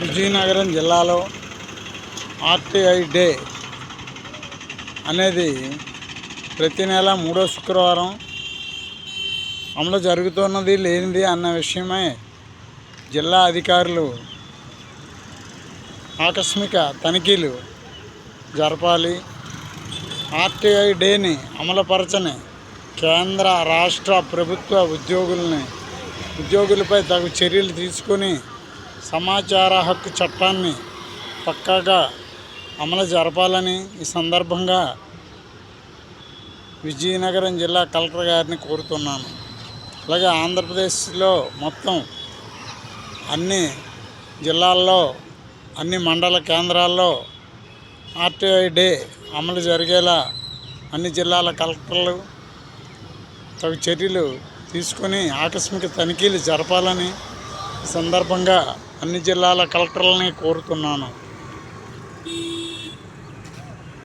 విజయనగరం జిల్లాలో RTI day అనేది ప్రతి నెల మూడో శుక్రవారం అమలు జరుగుతున్నది లేనిది అన్న విషయమై జిల్లా అధికారులు ఆకస్మిక తనిఖీలు జరపాలి. ఆర్టీఐ డేని అమలుపరచని కేంద్ర రాష్ట్ర ప్రభుత్వ ఉద్యోగుల్ని ఉద్యోగులపై తగు చర్యలు తీసుకొని సమాచార హక్కు చట్టాన్ని పక్కాగా అమలు జరపాలని ఈ సందర్భంగా విజయనగరం జిల్లా కలెక్టర్ గారిని కోరుతున్నాను. అలాగే ఆంధ్రప్రదేశ్లో మొత్తం అన్ని జిల్లాల్లో అన్ని మండల కేంద్రాల్లో ఆర్టీఐ డే అమలు జరిగేలా అన్ని జిల్లాల కలెక్టర్లు తగు చర్యలు తీసుకొని ఆకస్మిక తనిఖీలు జరపాలని సందర్భంగా అన్ని జిల్లాల కలెక్టర్లని కోరుతున్నాను.